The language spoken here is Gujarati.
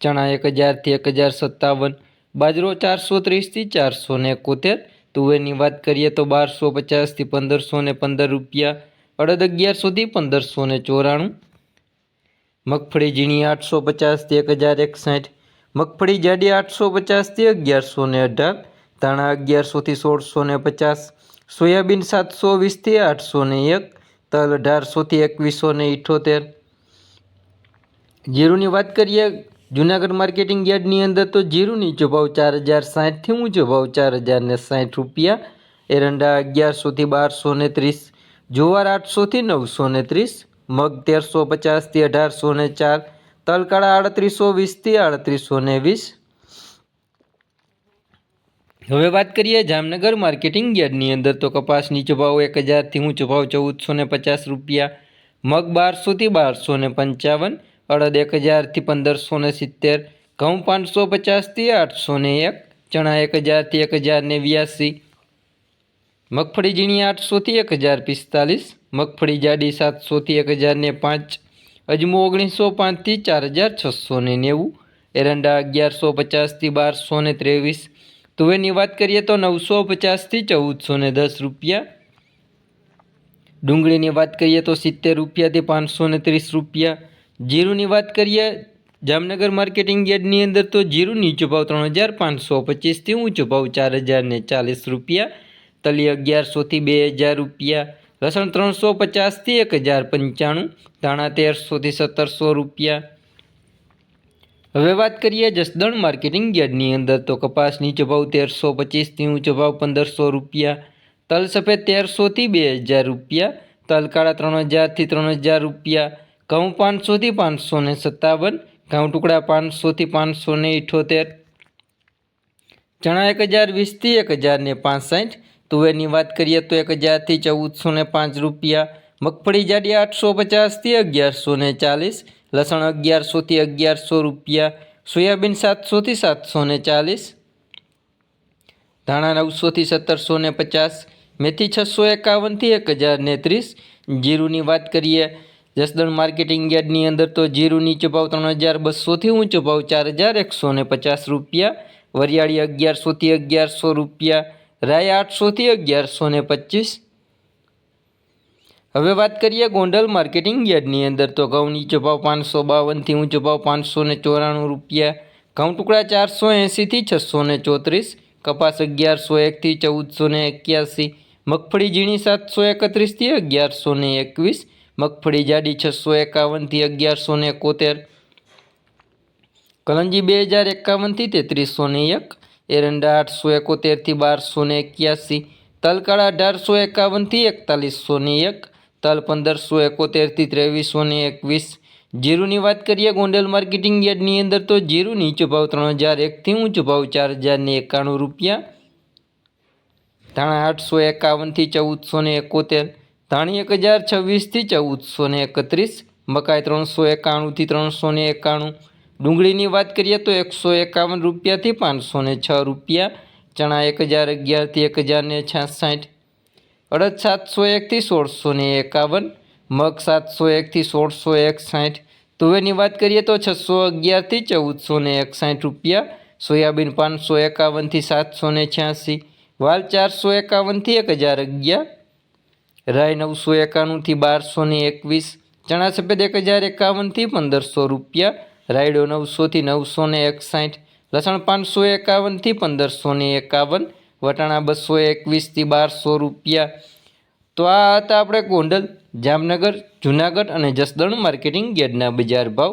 ચણા એક હજારથી એક હજાર સત્તાવન, બાજરો ચારસો ત્રીસથી ચારસો ને એકોતેર, તુવેરની વાત કરીએ તો બારસો પચાસથી પંદરસો ને પંદર રૂપિયા, અડદ અગિયારસોથી પંદરસો ને ચોરાણું, મગફળી ઝીણી આઠસો પચાસથી એક હજાર એકસાઠ, મગફળી જાડી આઠસો પચાસથી અગિયારસો ને અઢાર, ધાણા અગિયારસોથી સોળસો ને પચાસ, સોયાબીન સાતસો વીસથી આઠસો ને એક, તલ અઢારસોથી એકવીસો ને ઇઠોતેર. જીરુની વાત કરીએ જુનાગઢ માર્કેટિંગ યાર્ડની અંદર તો જીરું નીચો ભાવ ચાર હજાર સાઠથી ઊંચો ભાવ ચાર હજાર ને સાઠ રૂપિયા. એરંડા અગિયારસોથી બારસો ને ત્રીસ, જુવાર આઠસોથી નવસો ને ત્રીસ, મગ તેરસો પચાસથી અઢારસો ને ચાર, તલકાળા આડત્રીસો વીસથી આડત્રીસો ને વીસ. હવે વાત કરીએ જામનગર માર્કેટિંગ યાર્ડની અંદર તો કપાસ નીચો ભાવ એક હજારથી ઊંચો ભાવ ચૌદસો ને પચાસ રૂપિયા, મગ બારસોથી બારસો ને પંચાવન અડદ એક હજારથી પંદરસો ને સિત્તેર, ઘઉં પાંચસો પચાસથી આઠસો ને એક, ચણા એક હજારથી એક હજાર નેવ્યાસી મગફળી ઝીણી આઠસોથી એક હજાર પિસ્તાલીસ, મગફળી જાડી સાતસોથી એક હજાર ને પાંચ, અજમો ઓગણીસો પાંચથી ચાર હજાર છસો ને નેવું, એરંડા અગિયારસો પચાસથી બારસો ને ત્રેવીસ, તુવેરની વાત કરીએ તો નવસો પચાસથી ચૌદસો ને દસ રૂપિયા. ડુંગળીની વાત કરીએ તો સિત્તેર રૂપિયાથી પાંચસો ને ત્રીસ રૂપિયા. જીરુની વાત કરીએ, જામનગર માર્કેટિંગ યાર્ડની અંદર તો જીરું નીચો ભાવ ત્રણ હજાર પાંચસો પચીસથી ઊંચો ભાવ ચાર હજાર ને ચાલીસ રૂપિયા, તલી અગિયારસોથી બે હજાર રૂપિયા, લસણ ત્રણસો પચાસથી એક હજાર પંચાણું, ધાણા તેરસોથી સત્તરસો રૂપિયા. હવે વાત કરીએ જસદણ માર્કેટિંગ યાર્ડની અંદર તો કપાસ નીચો ભાવ તેરસો પચીસથી ઊંચો ભાવ પંદરસો રૂપિયા, તલ સફેદ તેરસોથી બે હજાર રૂપિયા, તલ કાળા ત્રણ હજારથી ત્રણ હજાર રૂપિયા ઘઉં પાંચસોથી પાંચસો ને સત્તાવન ઘઉં ટુકડા પાંચસોથી પાંચસો ને ઇઠોતેર. ચણા એક હજાર વીસથી એક હજાર ને પાંસઠ. તુવેરની વાત કરીએ તો એક હજારથી ચૌદસો ને પાંચ રૂપિયા. મગફળી જાડી આઠસો પચાસથી અગિયારસો ને ચાલીસ. લસણ અગિયારસોથી અગિયારસો રૂપિયા. સોયાબીન સાતસોથી સાતસો ને ચાલીસ. ધાણા નવસોથી સત્તરસો ને પચાસ. મેથી છસો એકાવનથી એક હજાર ને ત્રીસ. જીરુની વાત કરીએ જસદણ માર્કેટિંગ યાર્ડની અંદર તો જીરું નીચો ભાવ ત્રણ હજાર બસોથી ઊંચો ભાવ ચાર હજાર એકસો ને પચાસ રૂપિયા. વરિયાળી અગિયારસોથી અગિયારસો રૂપિયા. રાય આઠસોથી અગિયારસો ને પચીસ. હવે વાત કરીએ ગોંડલ માર્કેટિંગ યાર્ડની અંદર તો ઘઉં નીચો ભાવ પાંચસો બાવનથી ઊંચો ભાવ પાંચસો ને ચોરાણું રૂપિયા. ઘઉં ટુકડા ચારસો એંસીથી છસો ને ચોત્રીસ. કપાસ અગિયારસો એકથી ચૌદસો ને એક્યાસી. મગફળી ઝીણી સાતસો એકત્રીસથી અગિયારસો ને એકવીસ. મગફળી જાડી છસો એકાવનથી અગિયારસો ને એકોતેર. કલંજી બે હજાર એકાવનથી તેત્રીસો ને એક. એરંડા આઠસો એકોતેરથી બારસો ને એક્યાસી. તલકાળા અઢારસો એકાવનથી એકતાલીસો ને એક. તલ પંદરસો એકોતેરથી ત્રેવીસો ને એકવીસ. જીરુની વાત કરીએ ગોંડલ માર્કેટિંગ યાર્ડની અંદર તો જીરું નીચો ભાવ ત્રણ હજાર એકથી ઊંચો ભાવ ચાર હજાર ને એકાણું રૂપિયા. ધાણા આઠસો એકાવનથી ચૌદસો ને એકોતેર. ધાણી એક હજાર છવ્વીસથી ચૌદસો ને એકત્રીસ, મકાઈ ત્રણસો એકાણુંથી ત્રણસો ને એકાણું. ડુંગળીની વાત કરીએ તો એકસો એકાવન રૂપિયાથી પાંચસો ને છ રૂપિયા, ચણા એક હજાર અગિયારથી એક હજાર ને છાસઠ. અડદ સાતસો એકથી સોળસો ને એકાવન, મગ સાતસો એકથી સોળસો એકસાઠ. તુવેરની વાત કરીએ તો છસો અગિયારથી ચૌદસો ને એકસાઠ રૂપિયા, સોયાબીન પાંચસો એકાવનથી સાતસો ને છ્યાસી, વાલ ચારસો એકાવનથી એક હજાર અગિયાર રાય નવસો એકાણુંથી બારસો ને એકવીસ, ચણા સફેદ એક હજાર એકાવનથી પંદરસો રૂપિયા, રાયડો નવસોથી નવસો ને એકસાઠ, લસણ પાંચસો એકાવનથી પંદરસો ને એકાવન, વટાણા બસો એકવીસથી બારસો રૂપિયા. તો આ હતા આપણે ગોંડલ, જામનગર, જુનાગઢ અને જસદણ માર્કેટિંગ યાર્ડના બજાર ભાવ.